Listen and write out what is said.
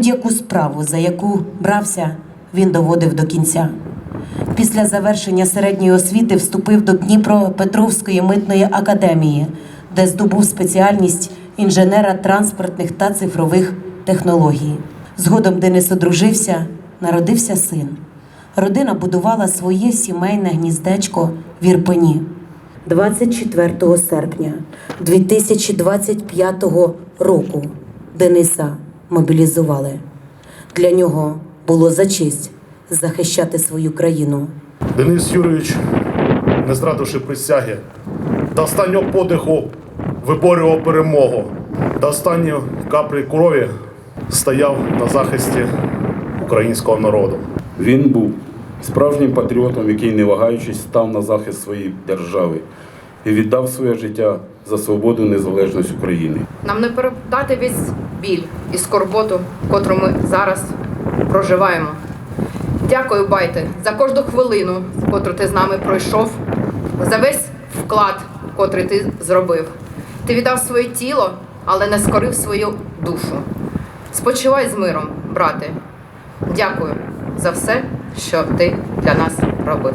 Будь-яку справу, за яку брався, він доводив до кінця. Після завершення середньої освіти вступив до Дніпропетровської митної академії, де здобув спеціальність інженера транспортних та цифрових технологій. Згодом Денис одружився, народився син. Родина будувала своє сімейне гніздечко в Ірпені. 24 серпня 2025 року Дениса мобілізували. Для нього було за честь захищати свою країну. Денис Юрійович, не зрадивши присяги, до останнього подиху виборював перемогу. До останньої каплі крові стояв на захисті українського народу. Він був справжнім патріотом, який, не вагаючись, став на захист своєї держави і віддав своє життя за свободу і незалежність України. Нам не передати весь біль і скорботу, котру ми зараз проживаємо. Дякую, Байте, за кожну хвилину, котру ти з нами пройшов, за весь вклад, котрий ти зробив. Ти віддав своє тіло, але не скорив свою душу. Спочивай з миром, брате. Дякую за все, що ти для нас робив.